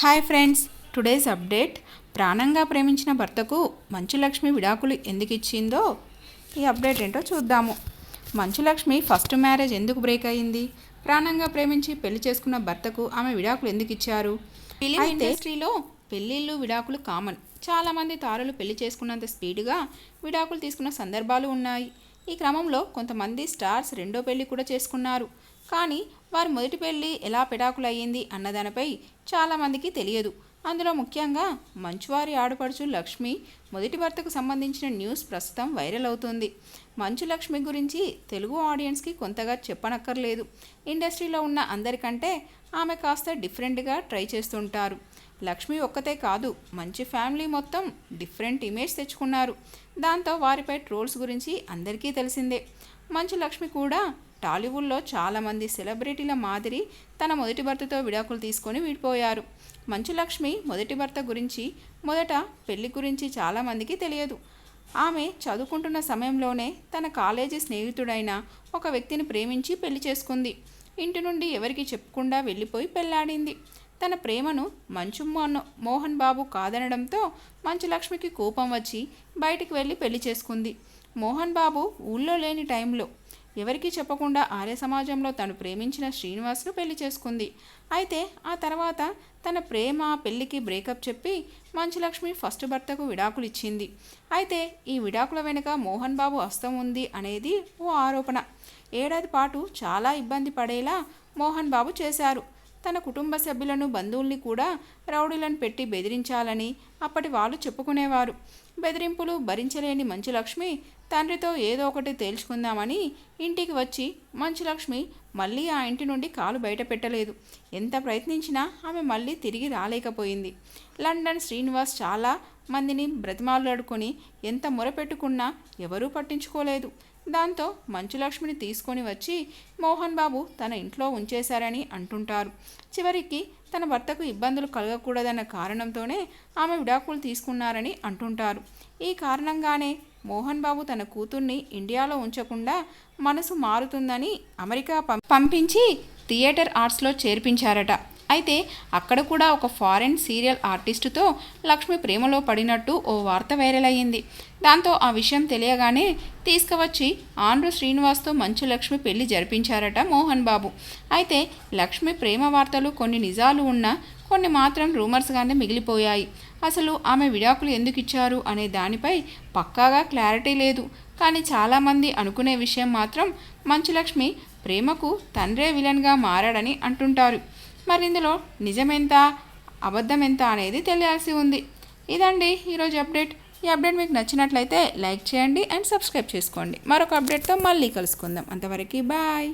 Hi friends today's update ప్రాణంగా ప్రేమించిన భర్తకు మంచులక్ష్మి విడాకులు ఎందుకు ఇచ్చిందో? ఈ అప్డేట్ ఏంటో చూద్దాము. మంచులక్ష్మి ఫస్ట్ మ్యారేజ్ ఎందుకు బ్రేక్ అయింది? ప్రాణంగా ప్రేమించి పెళ్ళి చేసుకున్న భర్తకు ఆమె విడాకులు ఎందుకు ఇచ్చారు? ఫిలిం ఇండస్ట్రీలో పెళ్ళిళ్ళు విడాకులు కామన్ చాలామంది తారలు పెళ్ళి చేసుకున్నంత స్పీడ్గా విడాకులు తీసుకున్న సందర్భాలు ఉన్నాయి. ఈ క్రమంలో కొంతమంది స్టార్స్ రెండో పెళ్ళి కూడా చేసుకున్నారు. కానీ వారి మొదటి పెళ్ళి ఎలా పిడాకులయ్యింది అన్నదానిపై చాలామందికి తెలియదు. అందులో ముఖ్యంగా మంచువారి ఆడపడుచు లక్ష్మి మొదటి భర్తకు సంబంధించిన న్యూస్ ప్రస్తుతం వైరల్ అవుతుంది. మంచు లక్ష్మి గురించి తెలుగు ఆడియన్స్కి కొంతగా చెప్పనక్కర్లేదు. ఇండస్ట్రీలో ఉన్న అందరికంటే ఆమె కాస్త డిఫరెంట్గా ట్రై చేస్తుంటారు. లక్ష్మి ఒక్కతే కాదు మంచి ఫ్యామిలీ మొత్తం డిఫరెంట్ ఇమేజ్ తెచ్చుకున్నారు. దాంతో వారిపై ట్రోల్స్ గురించి అందరికీ తెలిసిందే. మంచు లక్ష్మి కూడా టాలీవుడ్లో చాలామంది సెలబ్రిటీల మాదిరి తన మొదటి భర్తతో విడాకులు తీసుకొని విడిపోయారు. మంచు లక్ష్మి మొదటి భర్త గురించి మొదట పెళ్ళి గురించి చాలామందికి తెలియదు. ఆమె చదువుకుంటున్న సమయంలోనే తన కాలేజీ స్నేహితుడైన ఒక వ్యక్తిని ప్రేమించి పెళ్ళి చేసుకుంది. ఇంటి నుండి ఎవరికి చెప్పకుండా వెళ్ళిపోయి పెళ్ళాడింది. తన ప్రేమను మంచు మోహన్ మోహన్ బాబు కాదనడంతో మంచు లక్ష్మికి కోపం వచ్చి బయటికి వెళ్ళి పెళ్ళి చేసుకుంది. మోహన్ బాబు ఊళ్ళో లేని టైంలో ఎవరికీ చెప్పకుండా ఆర్య సమాజంలో తను ప్రేమించిన శ్రీనివాస్ను పెళ్ళి చేసుకుంది. అయితే ఆ తర్వాత తన ప్రేమ పెళ్ళికి బ్రేకప్ చెప్పి మంచులక్ష్మి ఫస్ట్ భర్తకు విడాకులు ఇచ్చింది. అయితే ఈ విడాకుల వెనుక మోహన్ బాబు హస్తం ఉంది అనేది ఓ ఆరోపణ. ఏడాది పాటు చాలా ఇబ్బంది పడేలా మోహన్ బాబు చేశారు. తన కుటుంబ సభ్యులను బంధువుల్ని కూడా రౌడీలను పెట్టి బెదిరించాలని అప్పటి వాళ్ళు చెప్పుకునేవారు. బెదిరింపులు భరించలేని మంచులక్ష్మి తండ్రితో ఏదో ఒకటి తేల్చుకుందామని ఇంటికి వచ్చి మంచులక్ష్మి మళ్ళీ ఆ ఇంటి నుండి కాలు బయట పెట్టలేదు. ఎంత ప్రయత్నించినా ఆమె మళ్ళీ తిరిగి రాలేకపోయింది. లండన్ శ్రీనివాస్ చాలా మందిని బ్రతిమాలాడుకొని ఎంత మొరపెట్టుకున్నా ఎవరూ పట్టించుకోలేదు. దాంతో మంచులక్ష్మిని తీసుకొని వచ్చి మోహన్ బాబు తన ఇంట్లో ఉంచేశారని అంటుంటారు. చివరికి తన భర్తకు ఇబ్బందులు కలగకూడదన్న కారణంతోనే ఆమె విడాకులు తీసుకున్నారని అంటుంటారు. ఈ కారణంగానే మోహన్ బాబు తన కూతుర్ని ఇండియాలో ఉంచకుండా మనసు మారుతుందని అమెరికా పంపించి థియేటర్ ఆర్ట్స్లో చేర్పించారట. అయితే అక్కడ కూడా ఒక ఫారెన్ సీరియల్ ఆర్టిస్టుతో లక్ష్మి ప్రేమలో పడినట్టు ఓ వార్త వైరల్ అయ్యింది. దాంతో ఆ విషయం తెలియగానే తీసుకువచ్చి ఆంధ్ర శ్రీనివాస్తో మంచు లక్ష్మి పెళ్ళి జరిపించారట మోహన్ బాబు. అయితే లక్ష్మి ప్రేమ వార్తలు కొన్ని నిజాలు ఉన్నా కొన్ని మాత్రం రూమర్స్గానే మిగిలిపోయాయి. అసలు ఆమె విడాకులు ఎందుకు ఇచ్చారు అనే దానిపై పక్కాగా క్లారిటీ లేదు. కానీ చాలామంది అనుకునే విషయం మాత్రం మంచులక్ష్మి ప్రేమకు తండ్రే విలన్గా మారాడని అంటుంటారు. మరి ఇందులో నిజమెంత అబద్ధం ఎంత అనేది తెలియాల్సి ఉంది. ఇదండి ఈరోజు అప్డేట్. ఈ అప్డేట్ మీకు నచ్చినట్లయితే లైక్ చేయండి అండ్ సబ్స్క్రైబ్ చేసుకోండి. మరొక అప్డేట్తో మళ్ళీ కలుసుకుందాం. అంతవరకు బాయ్.